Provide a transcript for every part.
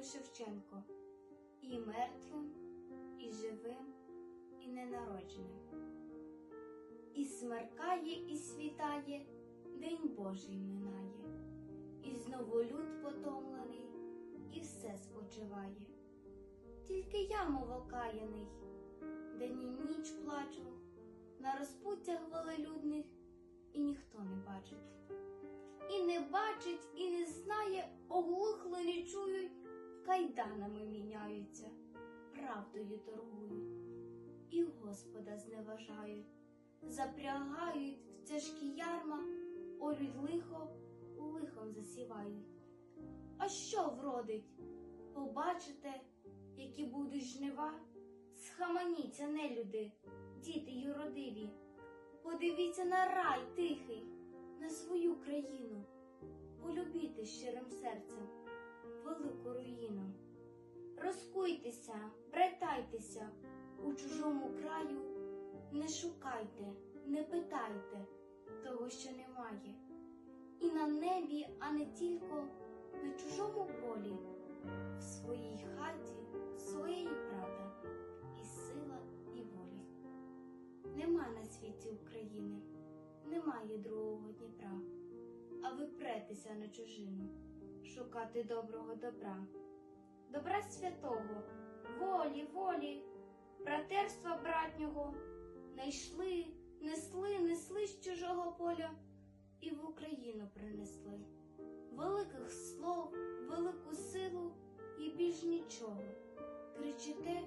би Шевченко, і мертвим, і живим, і ненародженим. І смеркає, і світає, День Божий минає, і знову люд потомлений, і все спочиває. Тільки я, мов окаяний, день і ніч плачу, на розпуттях велелюдних, і ніхто не бачить. І не бачить, і не знає, оглухло не чують, кайданами міняються, правдою торгують, і Господа зневажають, запрягають в тяжкі ярма, орють лихо, лихом засівають. А що вродить? Побачите, які будуть жнива? Схаманіться, нелюди, діти юродиві, подивіться на рай тихий, на свою країну, полюбіте щирим серцем велику руїну. Розкуйтеся, братайтеся у чужому краю, не шукайте, не питайте того, що немає. І на небі, а не тільки на чужому полі, в своїй хаті своєї правда, і сила, і волі. Нема на світі України, немає другого Дніпра, а ви претеся на чужину, шукати доброго добра, добра святого, волі, волі, братерства братнього, найшли, несли, несли з чужого поля і в Україну принесли. Великих слов, велику силу і більш нічого. Кричите,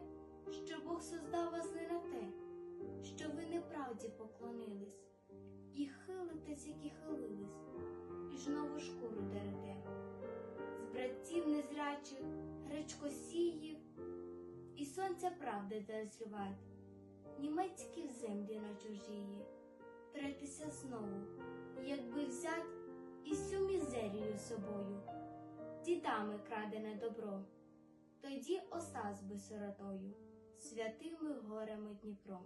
що Бог создав вас не на те, що ви неправді поклонились, і хилитесь, як і хилились, незрячих, гречкосіїв, і сонця правди зазрівать, німецькі в землі на чужії, третеся знову, якби взять і всю мізерію собою, дідами крадене добро, тоді осаз би сиротою, святими горами Дніпром.